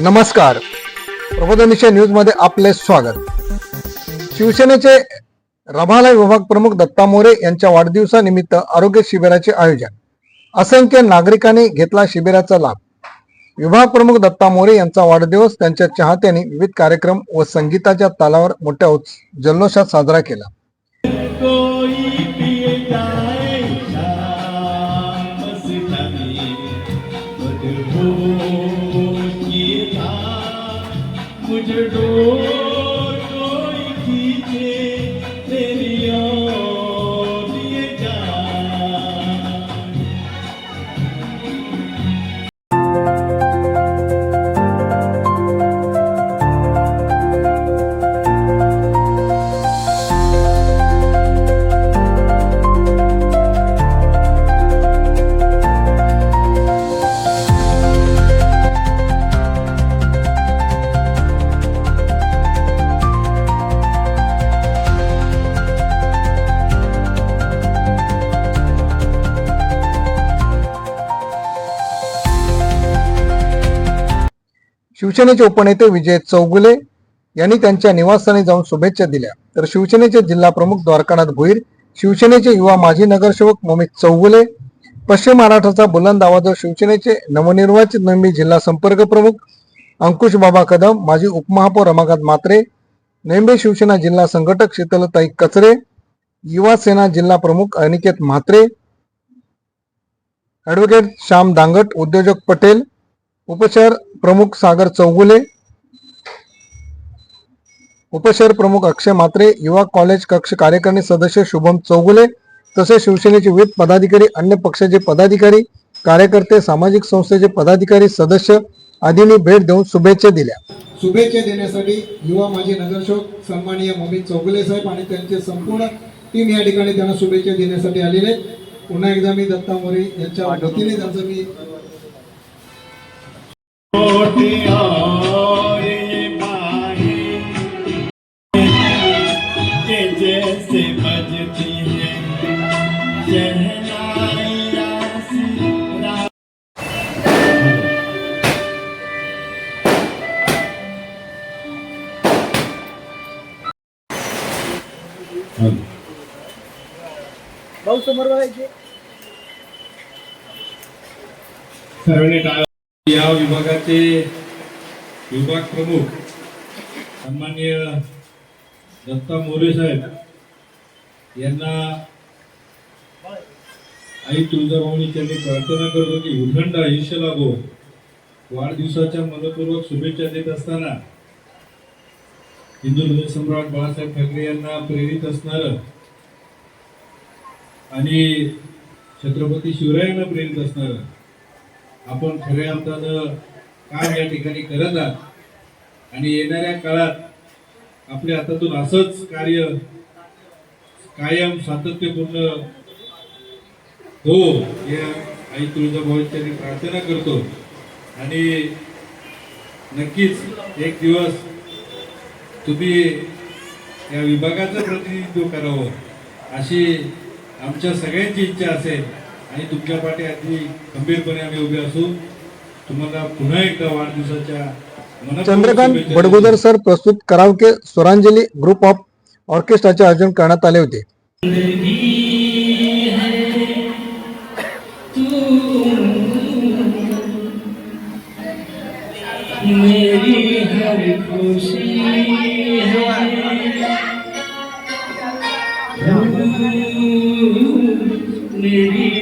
नमस्कार. प्रबोधनिशा न्यूजमध्ये आपले स्वागत. शिवसेनेचे रभाला विभाग प्रमुख दत्ता मोरे यांच्या वाढदिवसानिमित्त आरोग्य शिबिराचे आयोजन. असंख्य नागरिकांनी घेतला शिबिराचा लाभ. विभाग प्रमुख दत्ता मोरे यांचा वाढदिवस त्यांच्या चाहत्यांनी विविध कार्यक्रम व संगीताच्या तालावर मोठ्या उत्स- जल्लोषात साजरा केला. शिवसेनेचे उपनेते विजय चौगुले यांनी त्यांच्या निवासस्थानी जाऊन शुभेच्छा दिल्या. तर शिवसेनेचे जिल्हा प्रमुख द्वारकानाथ भुईर शिवसेनेचे युवा माजी नगरसेवक मोमित चौगुले पश्चिम महाराष्ट्राचा बुलंद आवाज शिवसेनेचे नवनिर्वाचित नंबी जिल्हा संपर्क प्रमुख अंकुश बाबा कदम माजी उपमहापौर रमाकांत मात्रे नेंबे शिवसेना जिल्हा संघटक शीतलताई कचरे युवा सेना जिल्हा प्रमुख अनिकेत म्हात्रे ॲडव्होकेट श्याम दांगट उद्योजक पटेल उपशहर प्रमुख सागर चौगुले उपशहर प्रमुख अक्षय मात्रे युवा कॉलेज कक्ष कार्यकारिणी सदस्य शुभम चौगुले तसेच शिवसेनेचे विविध पदाधिकारी अन्य पक्षाचे पदाधिकारी कार्यकर्ते सामाजिक संस्थेचे पदाधिकारी सदस्य आदींनी भेट देऊन शुभेच्छा दिल्या. शुभेच्छा देण्यासाठी युवा माजी नगरसेवक सन्माननीय मोमित चौगुले साहेब आणि त्यांचे संपूर्ण टीम या ठिकाणी त्यांना शुभेच्छा देण्यासाठी आलेले पुन्हा एकदा मी दत्ता मोरे यांच्या वतीने त्यांचं मी छोटी और ये बाहें के जैसे बजती है शहनाइयाँ सी रात सर्वांनी या विभागाचे विभाग प्रमुख सन्माननीय दत्ता मोरे साहेब यांना आई तुळजाभवानी त्यांनी प्रार्थना करतो की उदंड आयुष्य लाभो वाढदिवसाच्या मनपूर्वक शुभेच्छा देत असताना हिंदू हृदय सम्राट बाळासाहेब ठाकरे यांना प्रेरित असणार आणि छत्रपती शिवरायांना प्रेरित असणार आपण खऱ्या अर्थानं काम या ठिकाणी करत आहात. आणि येणाऱ्या काळात आपल्या हातातून असंच कार्य कायम सातत्यपूर्ण हो या आई तुळजाभवानीच्या प्रार्थना करतो. आणि नक्कीच एक दिवस तुम्ही या विभागाचं प्रतिनिधित्व करावं अशी आमच्या सगळ्यांची इच्छा असेल. आणि तुमच्या पाठी अगदी खंबीरपणे आम्ही उभे असू तुम्हाला पुन्हा एकदा वाढदिवसाच्या चंद्रकांत बडगुदर. सर प्रस्तुत करावके स्वरांजली ग्रुप ऑफ ऑर्केस्ट्राचे आयोजन करण्यात आले होते मेरी हर खुशी है मेरी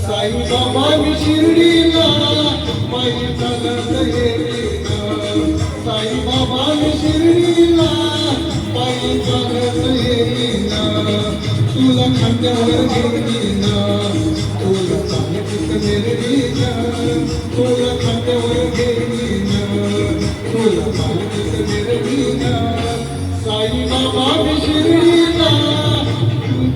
साईबाबा मी शिर्डीला माई चालत साईबाबा मी शिर्डीला माई चालत येईना. तुला खांद्यावर घेईना तुला मागणीत फिरवीना. तुला खांद्यावर घेईन तुला माऊलीत मिरवीन साई बाबा मी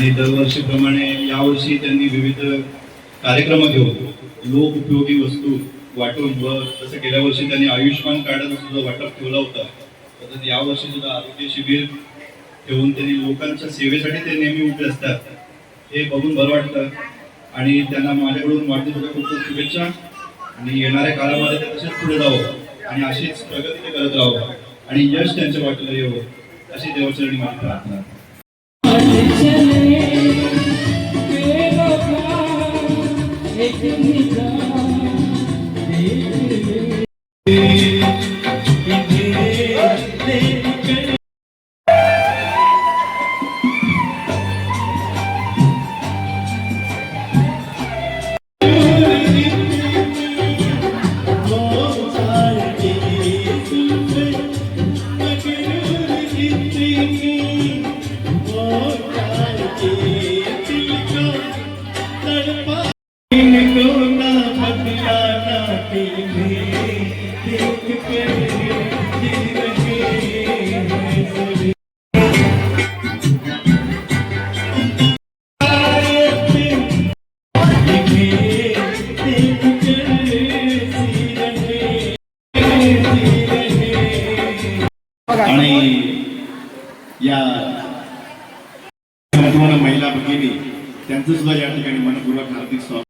आणि दरवर्षीप्रमाणे यावर्षी त्यांनी विविध कार्यक्रम घेऊन लोक उपयोगी वस्तू वाटून व तसं गेल्या वर्षी त्यांनी आयुष्यमान कार्डाचं सुद्धा वाटप ठेवलं होता. तसंच यावर्षी सुद्धा आरोग्य शिबिर ठेवून त्यांनी लोकांच्या सेवेसाठी ते नेहमी उभे असतात. हे बघून बरं वाटतं. आणि त्यांना माझ्याकडून वाढदिवसाच्या खूप खूप शुभेच्छा. आणि येणाऱ्या काळामध्ये ते तसेच पुढे जावं आणि अशीच प्रगती ते करत राहावं आणि यश त्यांच्या वाटेला येवं. अशी देवाचरणी माझी प्रार्थना Take me down. आणि या संपूर्ण महिला भगिनी त्यांचं सुद्धा या ठिकाणी मनपूर्वक हार्दिक स्वागत.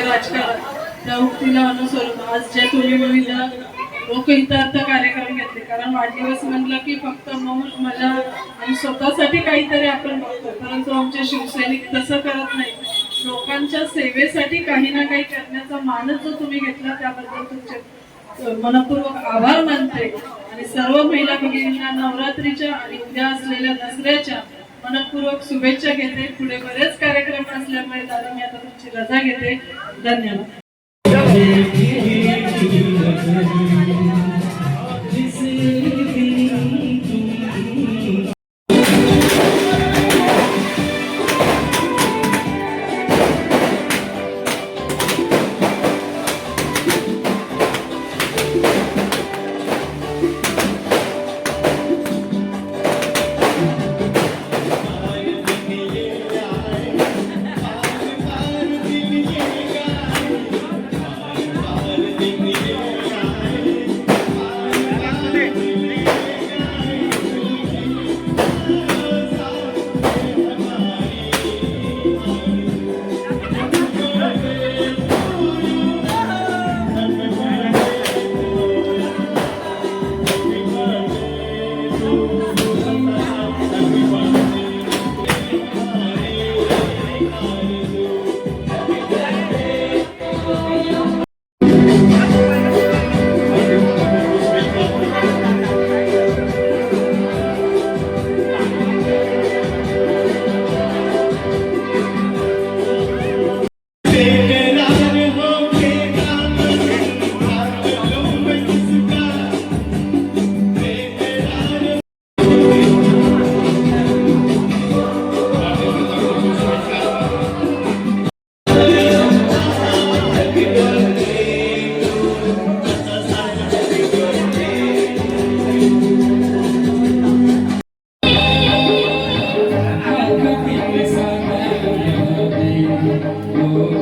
राजकारण अनुसरून आज ज्या तुम्ही विविध लोकहितार्थ कार्यक्रम घेतले कारण वाढदिवस म्हणलं की फक्त मौज मला आणि स्वतःसाठी काहीतरी आपण बघतो परंतु आमचे शिवसैनिक तसं करत नाही. लोकांच्या सेवेसाठी काही ना काही करण्याचा मानस जो तुम्ही घेतला त्याबद्दल तुमचे मनपूर्वक आभार मानते. आणि सर्व महिला भगिनींना नवरात्रीच्या आणि उद्या असलेल्या दसऱ्याच्या मनपूर्वक शुभेच्छा घेते. पुढे बरेच कार्यक्रम असल्यामुळे दादा मी आता तुमची रजा घेते. धन्यवाद.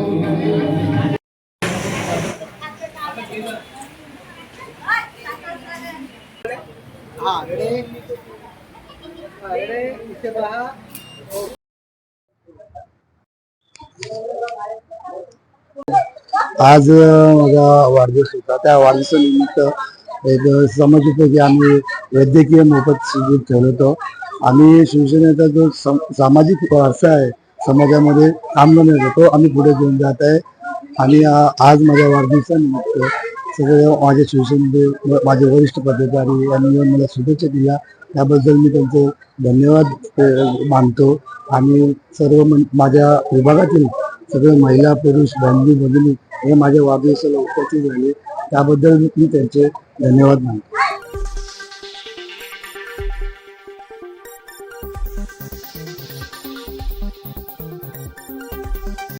आज माझा वाढदिवस होता. त्या वाढदिवसानिमित्त एक समाजोपयोगी आम्ही वैद्यकीय मोफत शिबिर ठेवलं होतं. आम्ही शिवसेनेचा जो सम- सामाजिक वारसा आहे समाजामध्ये काम करण्याचा आम्ही पुढे घेऊन जात आहे. आणि आज माझ्या वाढदिवसानिमित्त सगळे माझे शिवसेनेचे माझे वरिष्ठ पदाधिकारी यांनी येऊन मला शुभेच्छा दिल्या. त्याबद्दल मी त्यांचे धन्यवाद मानतो. आणि सर्व माझ्या विभागातील सगळे महिला पुरुष बंधू भगिनी हे माझ्या वाढदिवसाला उपस्थित झाले. त्याबद्दल मी त्यांचे धन्यवाद मानतो.